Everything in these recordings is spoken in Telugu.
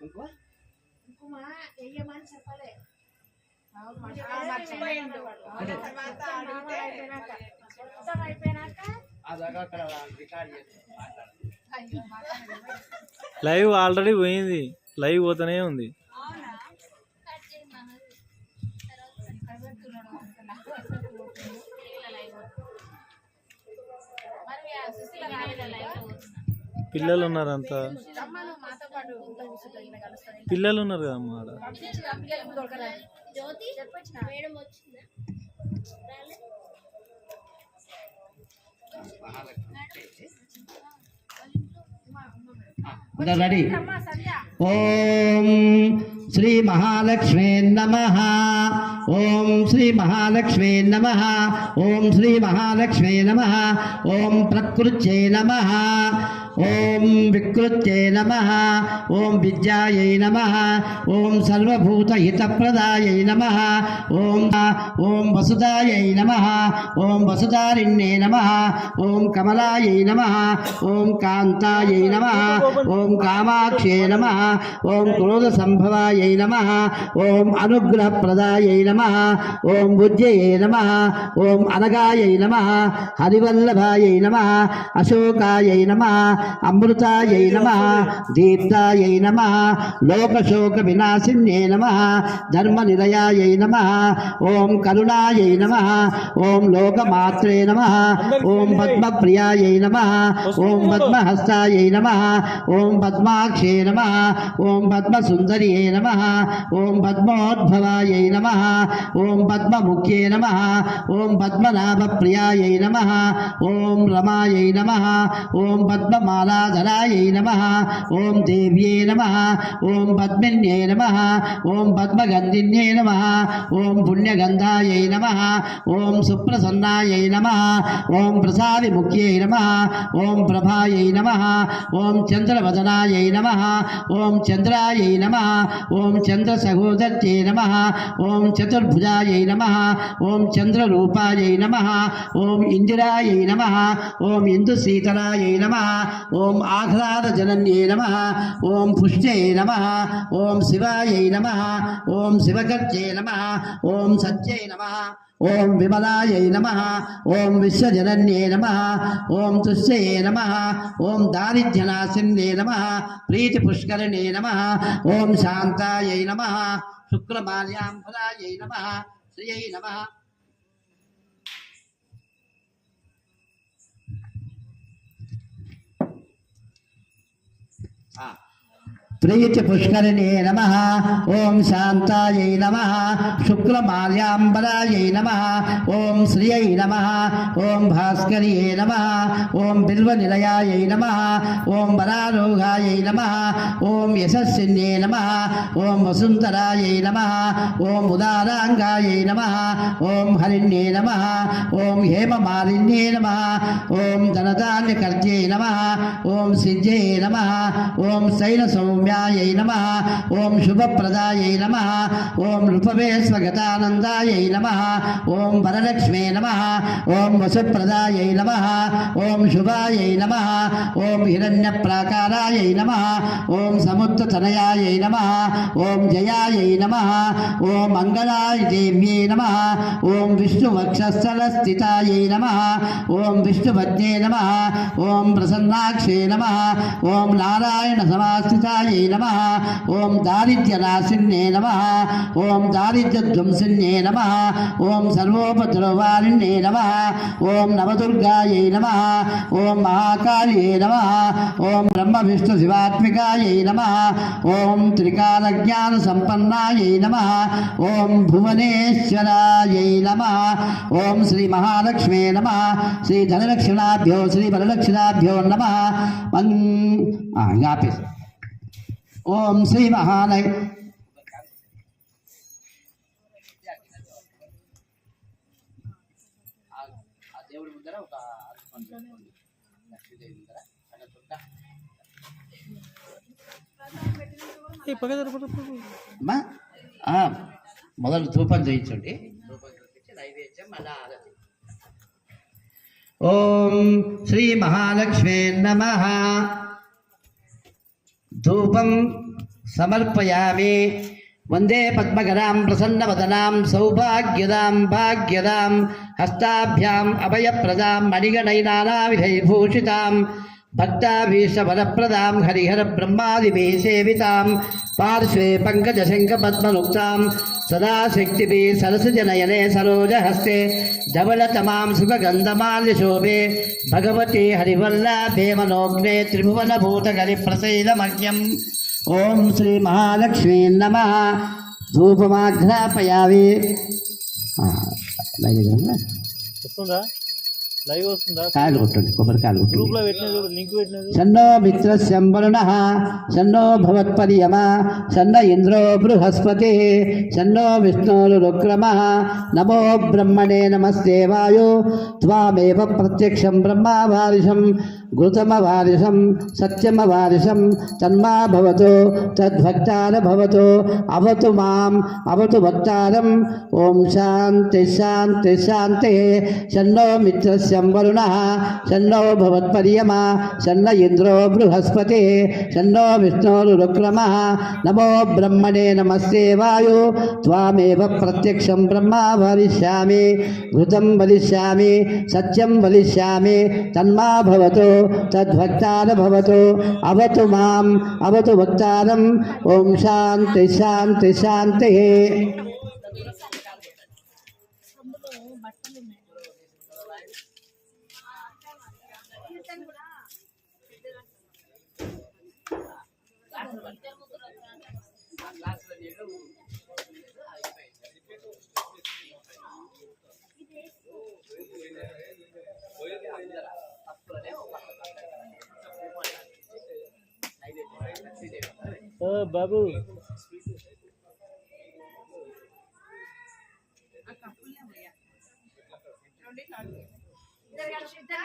కుంకుమ? కుంకుమ చెప్పలే. లైవ్ ఆల్రెడీ పోయింది. లైవ్ పోతూనే ఉంది. మరి. పిల్లలు ఉన్నారు పిల్లలు ఉన్నారు కదా అమ్మ రెడీ. ఓం శ్రీ మహాలక్ష్మీ నమ. ఓం శ్రీ మహాలక్ష్మీ నమ. ఓం శ్రీ మహాలక్ష్మీ నమ. ఓం ప్రకృత్యై నమ. ఓం వికృత్యై నమ ఓం విద్యాయై నమ ఓం సర్వభూతహితప్రదాయై నమ ఓం ఓం వసుదాయై నమ ఓం వసుదారిణ్యే నమ ఓం కమలాయై నమ ఓం కాంతాయై నమ ఓం కామాక్షే నమ ఓం క్రోధ సంభవాయై నమ ఓం అనుగ్రహప్రదాయై నమ ఓం బుద్ధ్యయే నమ ఓం అనగాయై నమ హరివల్లభాయై నమ అశోకాయై నమ అమృతాయై నమ దీప్తాయై నమ లోకశోక వినాశిన్యే నమ ధర్మ ధర్మనిలయాయై నమ ఓం కరుణాయై నమ ఓం లోకమాత్రే నమ ఓం పద్మప్రియాయై నమ ఓం పద్మహస్తాయై నమ ఓం పద్మాక్షే నమ ఓం పద్మసుందర్యే నమ ఓం పద్మోద్భవాయై నమ ఓం పద్మముఖ్యే నమ ఓం పద్మనాభప్రియాయై నమ ఓం రమాయై నమ ఓం పద్మమా పద్మమాలాధరాయై నమ ఓం దేవ్యే నమ ఓం పద్మిన్యే నమ ఓం పద్మగంధిన్యే నమ ఓం పుణ్యగంధాయై నమ ఓం సుప్రసన్నాయై నమ ఓం ప్రసాదిముఖ్యై నమ ఓం ప్రభాయై నమ ఓం చంద్రవదనాయై నమ ఓం చంద్రాయై నమ ఓం చంద్రసహోదర్యై నమ ఓం చతుర్భుజాయై నమ ఓం చంద్రరూపాయై నమ ఓం ఇందిరాయై నమ ఓం ఇందుశీతలాయై నమ ఓం ఆహ్లాదజనన్యే నమ ఓం పుష్ట్యై నమ ఓం శివాయై నమ ఓం శివకర్జై నమ ఓం సత్యై నమ ఓం విమలాయై నమ ఓం విశ్వజనన్యే నమ ఓం తుష్యయే నమ ఓం దారిద్ర్యనాశిన్యే నమ ప్రీతిపుష్కరిణే నమ ఓం శాంతాయై నమ శుక్లమాల్యాంబరాయై నమ శ్రియై నమ. Ah, ప్రీతి పుష్కరిణే నమ ఓం శాంతాయై నమ శుక్లమాల్యాంబరాయై నమ ఓం శ్రియై నమ ఓం భాస్కర్యే నమ ఓం బిల్వనిలయాయై నమ ఓం వరారోగాయై నమ ఓం యశస్విన్యే నమ ఓం వసుంధరాయై నమ ఓం ఉదారాంగాయై నమ ఓం హరిణ్యే నమ ఓం హేమమాలిన్యే నమ ఓం ధనధాన్యకర్త్యై నమ ఓం సిద్ధ్యై నమ ఓం శైల సౌమ్య సౌమ్యాయై నమ ఓం శుభప్రదాయై నమ ఓం నృపవేశ్వగతానందాయై నమ ఓం వరలక్ష్మే నమ ఓం వసుప్రదాయై నమ ఓం శుభాయై నమ ఓం హిరణ్యప్రాకారాయై నమ ఓం సముద్రతనయాయై నమ ఓం జయాయై నమ ఓం మంగళాయ దేవ్యై నమ ఓం విష్ణువక్షస్థలస్థితాయై నమ ఓం విష్ణుపద్యే నమ ఓం ప్రసన్నాక్షే నమ ఓం నారాయణ సమాస్థితాయై నమ ఓం దారిద్ర్యనాశిన్యే నమ ఓం దారిద్ర్యధ్వంసిన్యే నమ ఓం సర్వోపద్రవారిణ్యే నమ ఓం నవదుర్గాయై నమ ఓం మహాకాళ్యే నమ ఓం బ్రహ్మ విష్ణు శివాత్మికాయై నమ ఓం త్రికాలజ్ఞాన సంపన్నాయై నమ ఓం భువనేశ్వరాయై నమ ఓం శ్రీ మహాలక్ష్మే నమ శ్రీ ధనలక్షణాభ్యో శ్రీ వరలక్షణాభ్యో నమ ఇంకా ఆపేసి ఓం శ్రీ మహాలయ దేవుడి ముందర ఒక మొదలు ధూపం చేయించండి ఓం శ్రీ మహాలక్ష్మే నమ. தூபம் சமர்ப்பயாமி வந்தே பத்மகராம் பிரசன்னவதனாம் சௌபாகியதாம் பாக்யதாம் ஹஸ்தாபியாம் அபயப்பிரதாம் மணிகணை நானாவிதை பூஷிதாம் భక్తాభీష్టవరప్రదాం హరిహర బ్రహ్మాదిభిः సేవితాం పార్శ్వే పంకజశంఖపద్మనుక్తాం సదా శక్తిభిः సరసజనయనే సరోజహస్తే ధవళతమాం సుఖగంధమాల్యశోభే భగవతి హరివల్లభే మనోజ్ఞే త్రిభువనభూతకలి ప్రసీదమహ్యం ఓం శ్రీ మహాలక్ష్మీ లైవ్ వస్తుందా? కాయలు కొట్టండి కొబ్బరికాయలు గ్రూప్లో లింక్ మిత్రశంవరుణ షన్నో భవత్పర్యమ షన్న ఇంద్రో బృహస్పతి విష్ణోరుక్రమ నమో బ్రహ్మణే నమస్తే వాయు త్వామేవ ప్రత్యక్షం ఘృతమవారిషం సత్యమవారిషం తన్మా భవతు తద్వక్తార భవతు అవతు మాం అవతు వక్తారం ఓం శాంతి శాంతి శాంతి షన్నో మిత్రస్యం వరుణ షన్నో భవత్పర్యమా షన్న ఇంద్రో బృహస్పతి షన్నో విష్ణోరుక్రమ నమో బ్రహ్మణే నమస్తే వాయు త్వామేవ ప్రత్యక్షం బ్రహ్మ వరిష్యామి ఘృతం వలిష్యామి సత్యం వలిష్యామి తన్మా భవతో తద్భక్తార భవతు అవతు మాం అవతు భక్తారం ఓం శాంతి శాంతి శాంతి ఓ బాబు. ఇద్దరు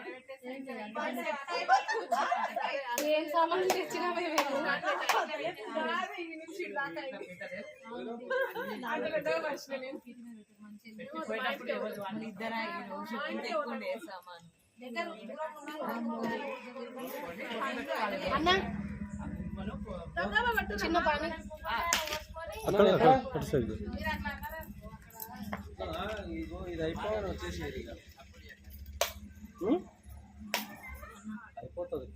కలిసి ఒకదాన్ని పట్టుకుంటారు. ఏం సామాన్ తెచ్చినా మేమే అన్న చిన్న పని. అక్కడ అక్కడ అటు సైడ్ ఇది అయిపోయాను వచ్చేసి అయిపోతుంది.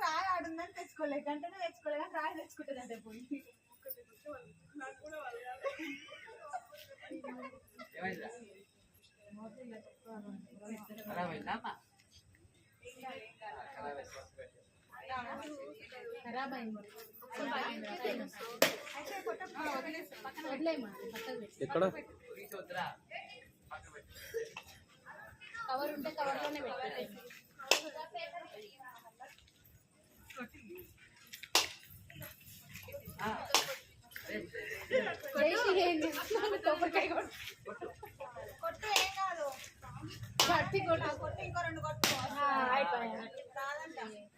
రాయి ఆడుందని తెచ్చుకోలే గంటనే తెచ్చుకోలే కానీ రాయి తెచ్చుకుంటుందంటే పోయి ఖరాబ్ అయింది? వదిలేయమ్మా పక్కకు పెట్టు. ఎక్కడ? కవర్ ఉంటే కవర్లోనే పెట్టాలి కొట్టు. కొట్టు ఏం కాదు. కత్తి కొట్టు. కొట్టి ఇంకో రెండు కొట్టుకో ఏ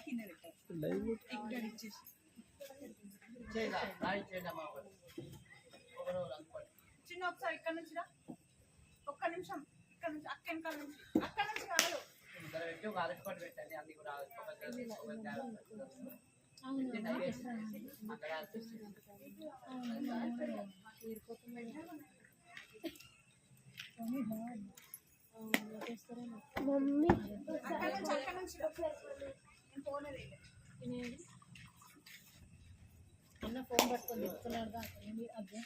నుంచి అక్కడ నుంచి రా. నేను పోనేది అన్న ఫోన్ పట్టుకొని చెప్తున్నాడు అక్కడ అదే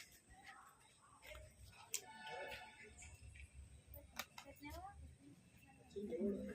ఆయన కూడా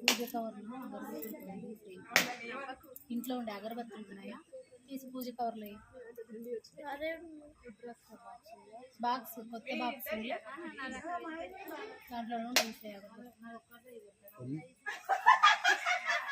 పూజ కవర్లో. ఇంట్లో ఉండే అగరబత్తులు ఉన్నాయా తీసి పూజ కవర్లో. బాక్స్ కొత్త బాక్స్ ఉంది. దాంట్లో తీసే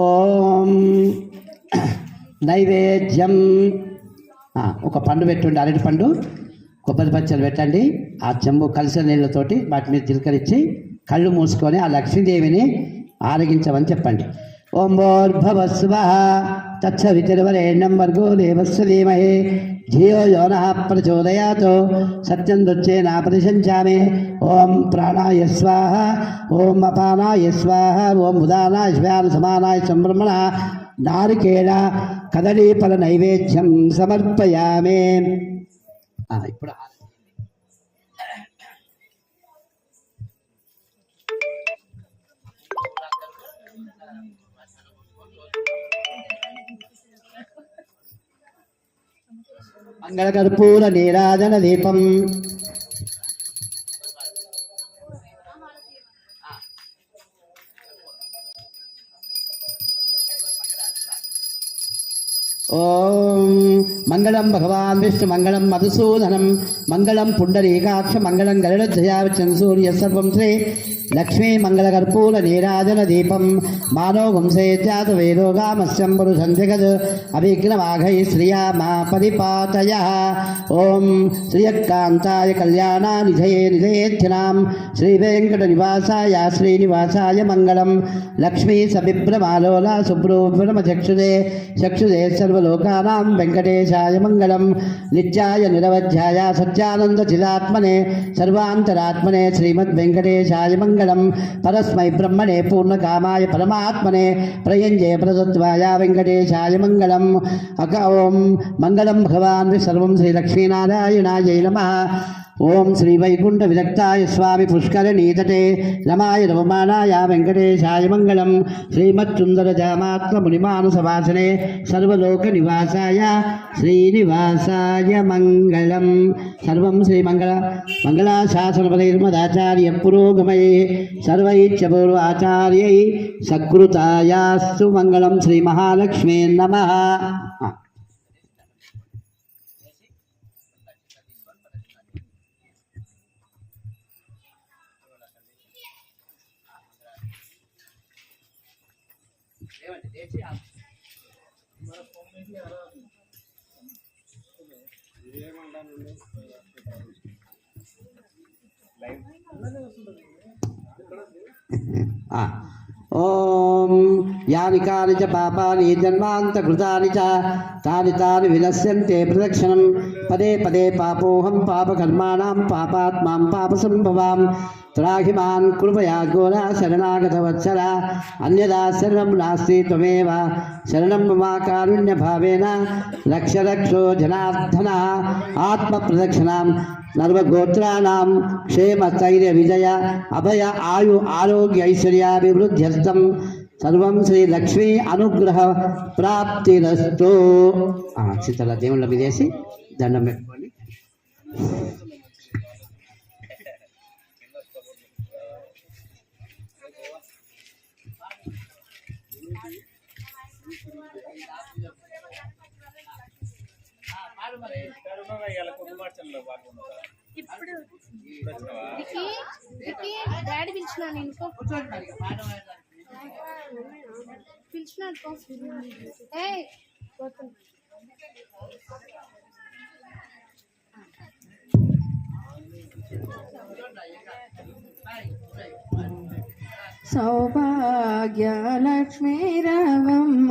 ఓం నైవేద్యం. ఒక పండు పెట్టుండి అరటి పండు. కొబ్బరి పచ్చలు పెట్టండి. ఆ చెంబు కలిసిన నీళ్ళతోటి వాటి మీద తిలకరించి కళ్ళు మూసుకొని ఆ లక్ష్మీదేవిని ఆరగించమని చెప్పండి. ఓం భోర్భవ స్వ తత్సవితిర్వరేణ్యం వర్గో దేవస్వ ధీమహి ధియో యోన ప్రచోదయాత్. సత్యం దుచ్చేనా ప్రతిశంచామి ఓం ప్రాణాయ స్వాహ. ఓం అపానాయ స్వాహ. ఓం ఉదానాయ స్వాన సమానాయ సంబ్రహ్మణ. నారికేళ కదలీఫల నైవేద్యం సమర్పయామే. ఆ, ఇప్పుడు మంగళకర్పూర నీరాజన దీపం. ఓం మంగళం భగవాన్ విష్ణు మంగళం మధుసూదనం మంగళం పుండరీకాక్ష మంగళం గరుడధ్వజాచన్ సూర్య సర్వం శ్రీ లక్ష్మీ మంగళకర్పూల నీరాజన దీపం మానో వంశే జాత వేదోగామస్యం పురుషం జగద్ అవిఘ్నమాఘై శ్రియా మా పరిపాతయ. ఓం శ్రియకాంతాయ కళ్యాణానిధయే నిధయేత్యనాం శ్రీ వెంకట నివాసాయ శ్రీనివాసాయ మంగళం. లక్ష్మీ సబిభ్రమాలోలా శుభ్రోభ్రమచక్షుదే చక్షుదే సర్వ సర్వలోకానాం వెంకటేశాయ మంగళం నిత్యాయ నిరవధ్యాయ సత్యానందచిదాత్మనే సర్వాంతరాత్మనే శ్రీమద్వెంకటేశాయ మంగళం పరస్మై బ్రహ్మణే పూర్ణకామాయ పరమాత్మనే ప్రయంజే ప్రదత్వాయ వెంకటేశాయ మంగళం అక ఓం మంగళం భగవాన్ సర్వం శ్రీ లక్ష్మీనారాయణాయ నమ ఓం శ్రీ వైకుంఠ విరక్తాయ స్వామి పుష్కర నీతటే. రమాయ రమమానాయ వెంకటేశాయ మంగళం. శ్రీమత్సుందర జామాత్మ మునిమానస వాసనే సర్వలోక నివాసాయ శ్రీనివాసాయ మంగళం. సర్వం శ్రీమంగళ మంగళాశాసనపదైర్మదాచార్య పురోగమయే. సర్వైత్యపూర్వ ఆచార్యై సకృతాయాస్తు మంగళం శ్రీ మహాలక్ష్మీ నమ ఓం యాని కాని చ పాపాని జన్మాంతకృతాని చ తాని తాని వినశ్యంతే ప్రదక్షిణం. పదే పదే పాపోహం పాపకర్మాణం పాపాత్మాం పాపసంభవాం త్రాహి మాన్ కృపయా ఘోర శరణాగత వత్సల అన్యదా శరణం నాస్తి త్వమేవ శరణం మమ కారుణ్యభావేన రక్ష రక్షో జనార్దన ఆత్మ ప్రదక్షిణాం సర్వగోత్రాణం క్షేమ స్థైర్య విజయ అభయ ఆయు ఆరోగ్య ఐశ్వర్యాభివృద్ధ్యర్థం సర్వం శ్రీ లక్ష్మీ అనుగ్రహ ప్రాప్తిరస్తు చిత్తల దేవుళ్ళ మీదేసి దండం పెట్టుకోండి ఇప్పుడు వికీ వికీ డాడీ పిలిచిన నేను పో. పిలిచినాడు పో. ఏయ్ పోతున్నా. సౌభాగ్యలక్ష్మీ రవమ్మ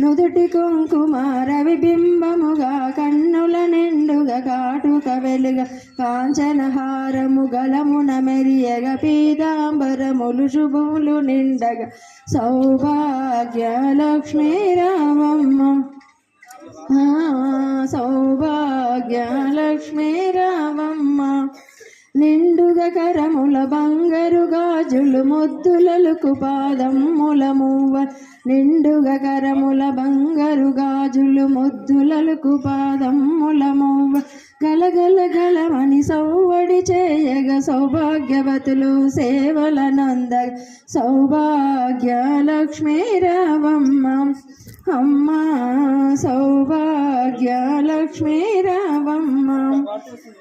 నుదుటి కుంకుమార విబింబముగా కన్నుల నిండుగా కాటుక వెలుగ కాంచనహారము గలమున మెరియగ పీతాంబరములు శుభములు నిండగా సౌభాగ్య లక్ష్మీ రామమ్మ. ఆ, సౌభాగ్య లక్ష్మీ రామమ్మ. నిండుగ కరముల బంగరు గాజులు ముద్దులలకు పాదం మూవ నిండుగ కరముల బంగరు గాజులు ముద్దులలకు పాదం మూవ గలగల గలమని సౌవడి చేయగ సౌభాగ్యవతులు సేవల నంద సౌభాగ్య లక్ష్మీ రావమ్మ అమ్మా సౌభాగ్య లక్ష్మీ రావమ్మ.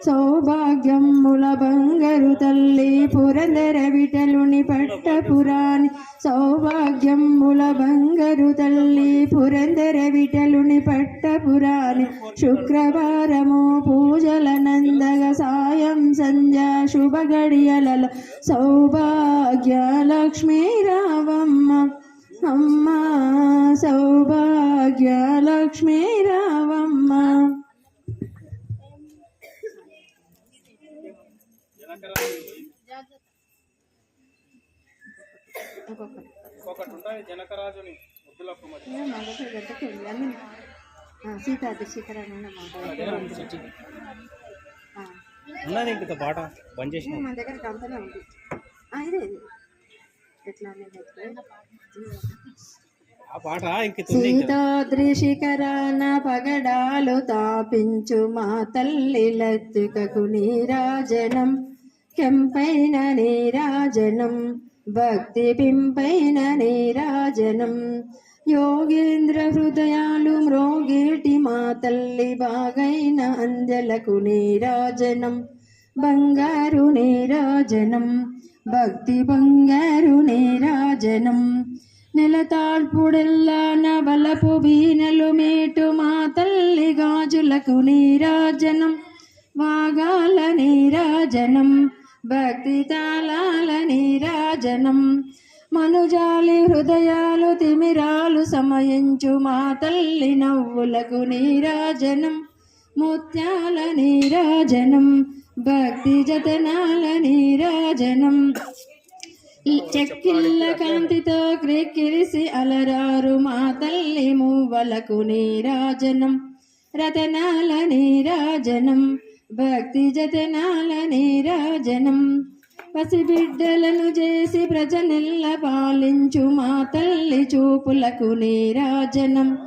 సౌభాగ్యముల బంగారు తల్లి పురందర విటలుని పట్టపురాణి. సౌభాగ్యముల బంగారు తల్లి పురందర విటలుని పట్టపురాణి. శుక్రవారము పూజల నందగ సాయం సంధ్య శుభ గడియల సౌభాగ్య లక్ష్మీ రావమ్మ. అమ్మ సౌభాగ్య లక్ష్మీ రావమ్మ ఒకటి ఉంటుంది జనకరాజుని సీతాది మన దగ్గర కంపెనీ ఉంది. ఆ, ఇదే. సీతాద్రి శిఖరాన పగడాలు తాపించు మా తల్లి లత్తికకు నీరాజనం. కెంపైన నీరాజనం భక్తి పింపైన నీరాజనం. యోగేంద్ర హృదయాలు మ్రోగేటి మా తల్లి బాగైన అందెలకు నీరాజనం. బంగారు నీరాజనం. భక్తి బంగారు నీరాజనం నెలతాల్పుడెల్లా నవలపు వీణలు మేటు మా తల్లి గాజులకు నీరాజనం. వాగాల నీరాజనం భక్తి తాళాల నీరాజనం. మనుజాలి హృదయాలు తిమిరాలు సమయించు మా తల్లి నవ్వులకు నీరాజనం. ముత్యాల నీరాజనం భక్తి జతనాల నీరాజనం. చెక్కిళ్ళ కాంతితో క్రిక్కిరిసి అలరారు మా తల్లి మువ్వలకు నీరాజనం. రతనాల నీరాజనం భక్తి జతనాల నీరాజనం. పసిబిడ్డలను చేసి ప్రజనెల్ల పాలించు మా తల్లి చూపులకు నీరాజనం.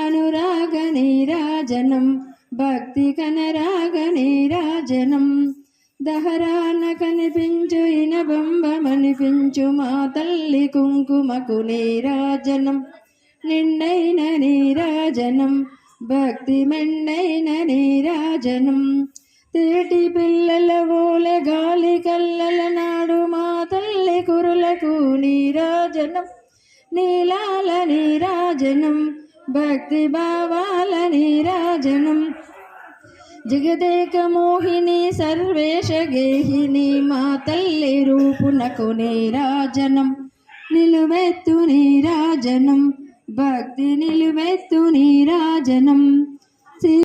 అనురాగ నీరాజనం. భక్తి కనరాగ నీరాజనం. దహరాన కనిపించు ఇనబంబమనిపించు మా తల్లి కుంకుమకు నీరాజనం. నిండైన నీరాజనం భక్తి మెండైన నీరాజనం. తేటి పిల్లల ఓల గాలి కల్లల నాడు మా తల్లి కురులకు నీరాజనం. నీలాల నీరాజనం భక్తి భావాల నీరాజనం జగదేక మోహిని సర్వేశ గేహిని మా తల్లి రూపునకు నీరాజనం నిలువెత్తు నీరాజనం భక్తి నిలువెత్తు నీరాజనం